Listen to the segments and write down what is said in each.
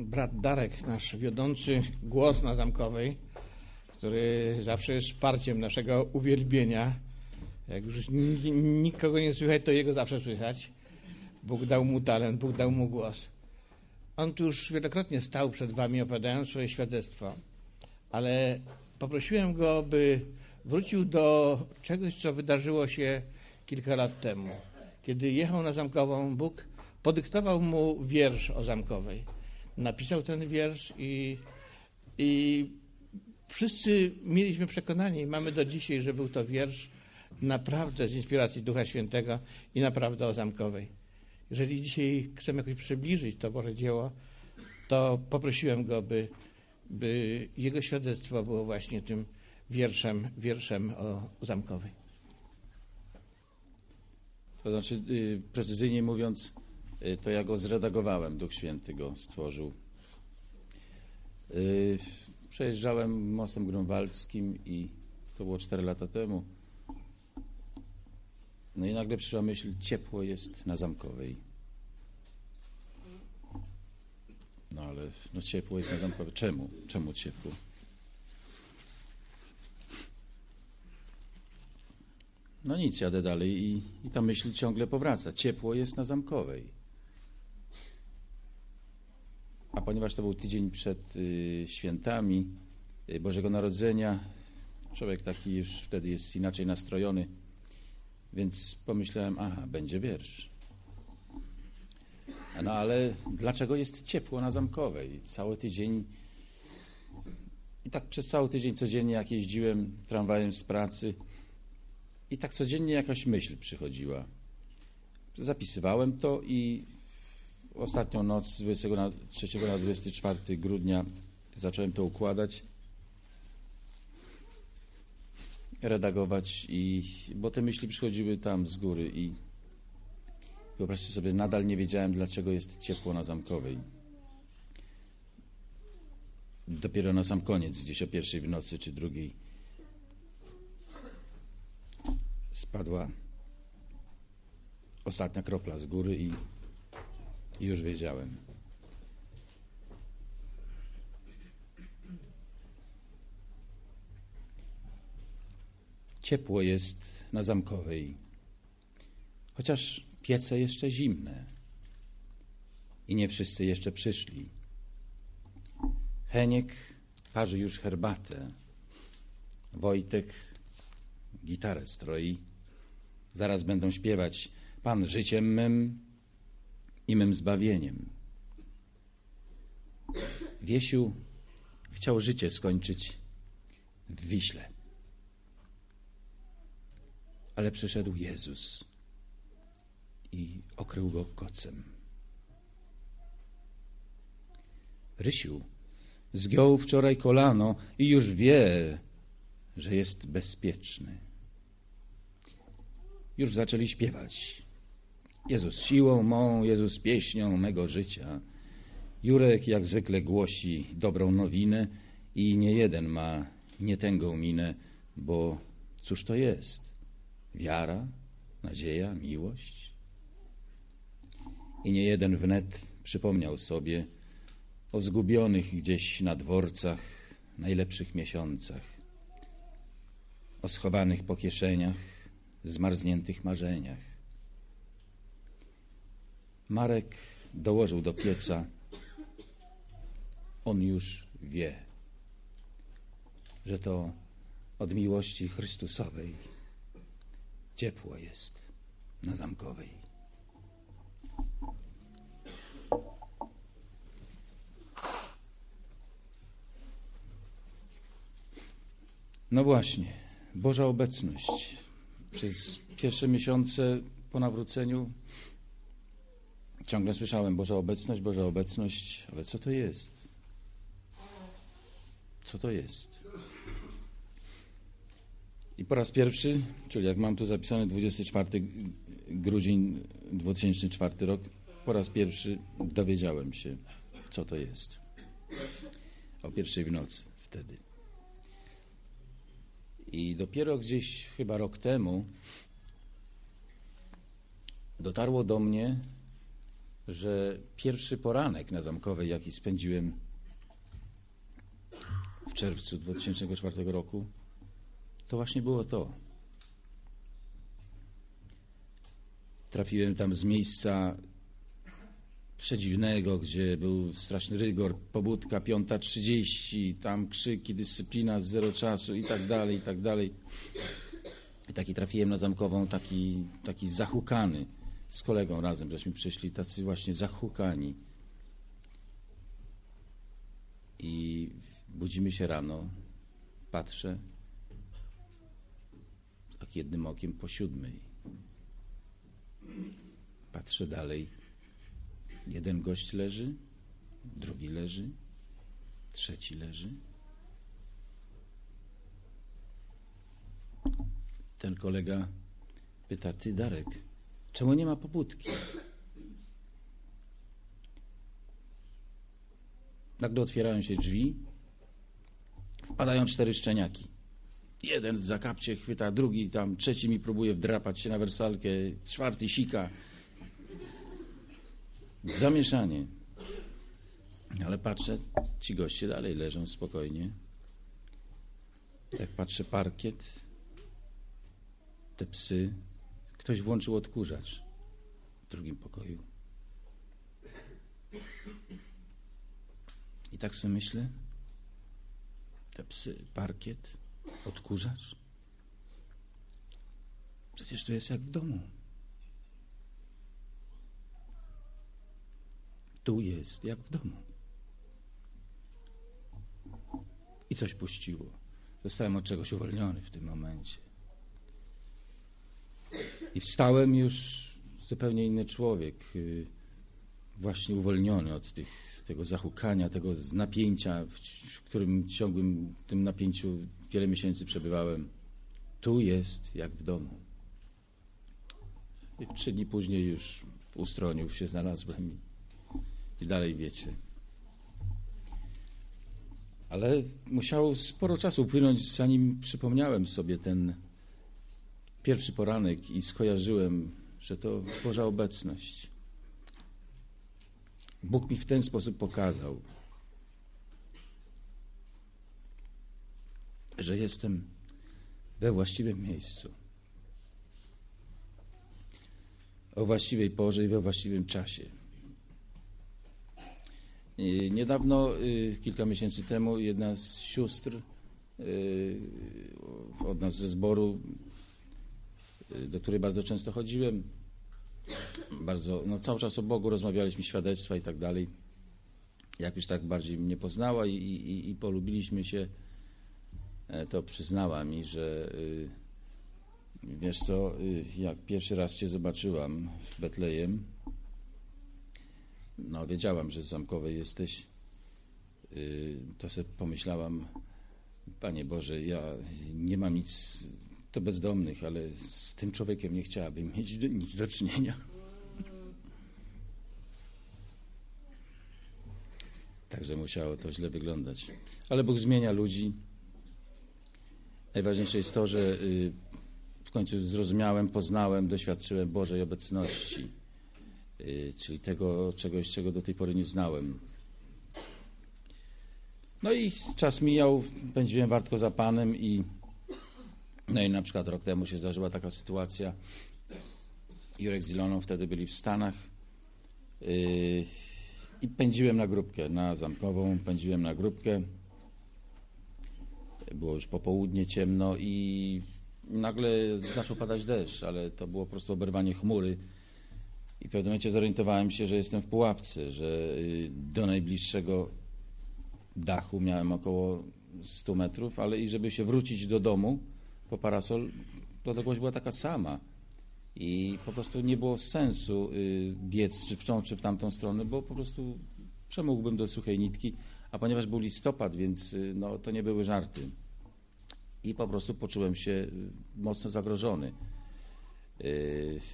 brat Darek, nasz wiodący głos na Zamkowej, który zawsze jest wsparciem naszego uwielbienia. Jak już nikogo nie słychać, to jego zawsze słychać. Bóg dał mu talent, Bóg dał mu głos. On tu już wielokrotnie stał przed wami, opowiadając swoje świadectwo, ale poprosiłem go, by wrócił do czegoś, co wydarzyło się kilka lat temu. Kiedy jechał na Zamkową, Bóg podyktował mu wiersz o Zamkowej. Napisał ten wiersz i, i wszyscy mieliśmy przekonanie i mamy do dzisiaj, że był to wiersz naprawdę z inspiracji Ducha Świętego i naprawdę o Zamkowej. Jeżeli dzisiaj chcemy jakoś przybliżyć to Boże dzieło, to poprosiłem go, by, by jego świadectwo było właśnie tym wierszem, wierszem o Zamkowej. To znaczy, yy, precyzyjnie mówiąc, to ja go zredagowałem, Duch Święty go stworzył. Yy, przejeżdżałem mostem grunwaldzkim i to było 4 lata temu. No i nagle przyszła myśl, ciepło jest na Zamkowej. No ale no ciepło jest na Zamkowej. Czemu? Czemu ciepło? No nic, jadę dalej i, i ta myśl ciągle powraca. Ciepło jest na Zamkowej. A ponieważ to był tydzień przed y, świętami y, Bożego Narodzenia, człowiek taki już wtedy jest inaczej nastrojony, więc pomyślałem, aha, będzie wiersz. No ale dlaczego jest ciepło na Zamkowej? Cały tydzień i tak przez cały tydzień codziennie jak jeździłem tramwajem z pracy i tak codziennie jakaś myśl przychodziła. Zapisywałem to i ostatnią noc z 23 na 24 grudnia zacząłem to układać, redagować, i, bo te myśli przychodziły tam z góry i wyobraźcie sobie, nadal nie wiedziałem, dlaczego jest ciepło na Zamkowej. Dopiero na sam koniec, gdzieś o pierwszej w nocy czy drugiej, spadła ostatnia kropla z góry i, i już wiedziałem. Ciepło jest na Zamkowej, chociaż piece jeszcze zimne i nie wszyscy jeszcze przyszli. Heniek parzy już herbatę. Wojtek gitarę stroi. Zaraz będą śpiewać Pan życiem mym i mym zbawieniem. Wiesiu chciał życie skończyć w Wiśle. Ale przyszedł Jezus i okrył go kocem. Rysiu zgiął wczoraj kolano i już wie, że jest bezpieczny. Już zaczęli śpiewać. Jezus siłą mą, Jezus pieśnią mego życia. Jurek jak zwykle głosi dobrą nowinę i nie jeden ma nietęgą minę, bo cóż to jest? Wiara, nadzieja, miłość? I nie jeden wnet przypomniał sobie o zgubionych gdzieś na dworcach najlepszych miesiącach, o schowanych po kieszeniach, zmarzniętych marzeniach. Marek dołożył do pieca. On już wie, że to od miłości Chrystusowej ciepło jest na zamkowej. No właśnie, Boża obecność. Przez pierwsze miesiące po nawróceniu ciągle słyszałem Boża obecność, Boża obecność, ale co to jest? Co to jest? I po raz pierwszy, czyli jak mam tu zapisane 24 grudzień 2004 rok, po raz pierwszy dowiedziałem się, co to jest. O pierwszej w nocy wtedy. I dopiero gdzieś chyba rok temu dotarło do mnie, że pierwszy poranek na Zamkowej, jaki spędziłem w czerwcu 2004 roku, to właśnie było to. Trafiłem tam z miejsca przedziwnego, gdzie był straszny rygor, pobudka 5.30, tam krzyki, dyscyplina z zero czasu i tak dalej, i tak dalej. I taki trafiłem na Zamkową, taki, taki zahukany z kolegą razem, żeśmy przyszli, tacy właśnie zahukani. I budzimy się rano, patrzę, tak jednym okiem po siódmej. Patrzę dalej. Jeden gość leży, drugi leży, trzeci leży. Ten kolega pyta, ty Darek, czemu nie ma pobudki? Nagle otwierają się drzwi, wpadają cztery szczeniaki. Jeden za kapcie chwyta, drugi tam, trzeci mi próbuje wdrapać się na wersalkę, czwarty sika. Zamieszanie. Ale patrzę, ci goście dalej leżą spokojnie. Jak patrzę parkiet, te psy, ktoś włączył odkurzacz w drugim pokoju. I tak sobie myślę, te psy, parkiet, odkurzacz. Przecież to jest jak w domu. Tu jest jak w domu. I coś puściło. Zostałem od czegoś uwolniony w tym momencie. I wstałem już zupełnie inny człowiek, y, właśnie uwolniony od tych, tego zahukania, tego napięcia, w, w którym ciągłym tym napięciu wiele miesięcy przebywałem. Tu jest jak w domu. I trzy dni później już w Ustroniu się znalazłem i, i dalej wiecie. Ale musiało sporo czasu upłynąć, zanim przypomniałem sobie ten pierwszy poranek i skojarzyłem, że to Boża obecność. Bóg mi w ten sposób pokazał, że jestem we właściwym miejscu, o właściwej porze i we właściwym czasie. I Niedawno, y, kilka miesięcy temu, jedna z sióstr y, od nas ze zboru, y, do której bardzo często chodziłem, bardzo, no cały czas o Bogu rozmawialiśmy, świadectwa i tak dalej. Jak już tak bardziej mnie poznała i, i, i polubiliśmy się, e, to przyznała mi, że y, wiesz co, y, jak pierwszy raz Cię zobaczyłam w Betlejem, no wiedziałam, że z Zamkowej jesteś, y, to sobie pomyślałam, Panie Boże, ja nie mam nic do bezdomnych, ale z tym człowiekiem nie chciałabym mieć nic do czynienia. Także musiało to źle wyglądać. Ale Bóg zmienia ludzi. Najważniejsze jest to, że y, w końcu zrozumiałem, poznałem, doświadczyłem Bożej obecności, y, czyli tego czegoś, czego do tej pory nie znałem. No i czas mijał, pędziłem wartko za Panem i no i na przykład rok temu się zdarzyła taka sytuacja. Jurek z Iloną wtedy byli w Stanach yy, i pędziłem na grupkę, na Zamkową, pędziłem na grupkę. Było już popołudnie, ciemno i nagle zaczął padać deszcz, ale to było po prostu oberwanie chmury. I w pewnym momencie zorientowałem się, że jestem w pułapce, że y, do najbliższego dachu miałem około 100 metrów, ale i żeby się wrócić do domu po parasol, odległość była taka sama. I po prostu nie było sensu y, biec czy w tą, czy w tamtą stronę, bo po prostu przemógłbym do suchej nitki, a ponieważ był listopad, więc y, no, to nie były żarty. I po prostu poczułem się y, mocno zagrożony.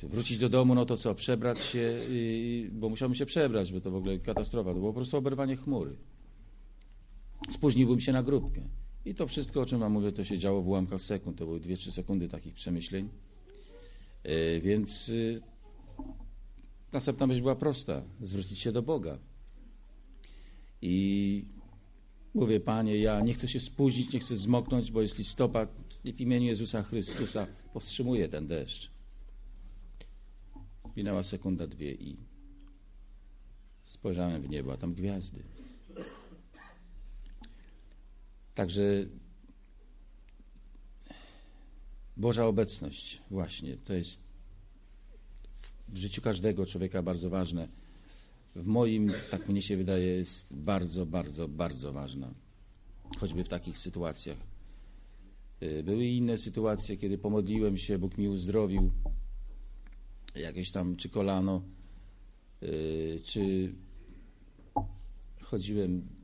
Wrócić do domu, no to co, przebrać się, bo musiałbym się przebrać, bo to w ogóle katastrofa, to było po prostu oberwanie chmury. Spóźniłbym się na grupkę. I to wszystko, o czym wam mówię, to się działo w ułamkach sekund. To były 2-3 sekundy takich przemyśleń. E, Więc y, następna myśl była prosta: zwrócić się do Boga. I mówię, Panie, ja nie chcę się spóźnić, nie chcę zmoknąć, bo jest listopad i w imieniu Jezusa Chrystusa powstrzymuję ten deszcz. Minęła sekunda, dwie i spojrzałem w niebo, a tam gwiazdy. Także Boża obecność, właśnie, to jest w życiu każdego człowieka bardzo ważne. W moim, tak mnie się wydaje, jest bardzo, bardzo, bardzo ważna. Choćby w takich sytuacjach. Y, Były inne sytuacje, kiedy pomodliłem się, Bóg mi uzdrowił jakieś tam, czy kolano, y, czy chodziłem,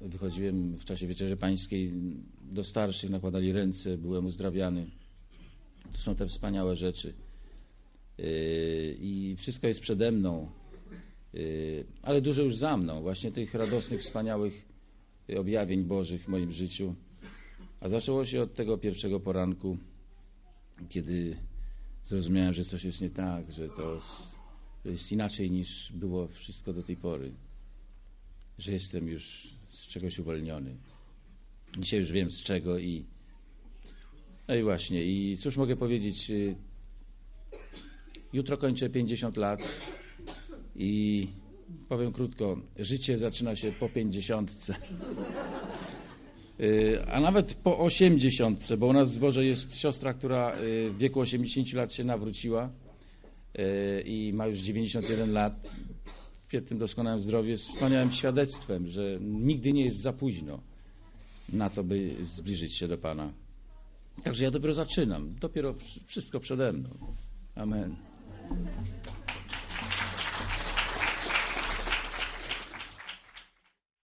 wychodziłem w czasie Wieczerzy Pańskiej do starszych, nakładali ręce, byłem uzdrawiany. To są te wspaniałe rzeczy. Yy, I wszystko jest przede mną, Yy, ale dużo już za mną, właśnie tych radosnych, wspaniałych objawień Bożych w moim życiu. A zaczęło się od tego pierwszego poranku, kiedy zrozumiałem, że coś jest nie tak, że to jest inaczej niż było wszystko do tej pory, że jestem już z czegoś uwolniony. Dzisiaj już wiem z czego i no i właśnie, i cóż mogę powiedzieć? y, Jutro kończę 50 lat i powiem krótko, życie zaczyna się po 50. Y, A nawet po 80, bo u nas w zborze jest siostra, która y, w wieku 80 lat się nawróciła i ma już 91 lat. Świetnym, doskonałym zdrowiu jest wspaniałym świadectwem, że nigdy nie jest za późno na to, by zbliżyć się do Pana. Także ja dopiero zaczynam, dopiero wsz- wszystko przede mną. Amen.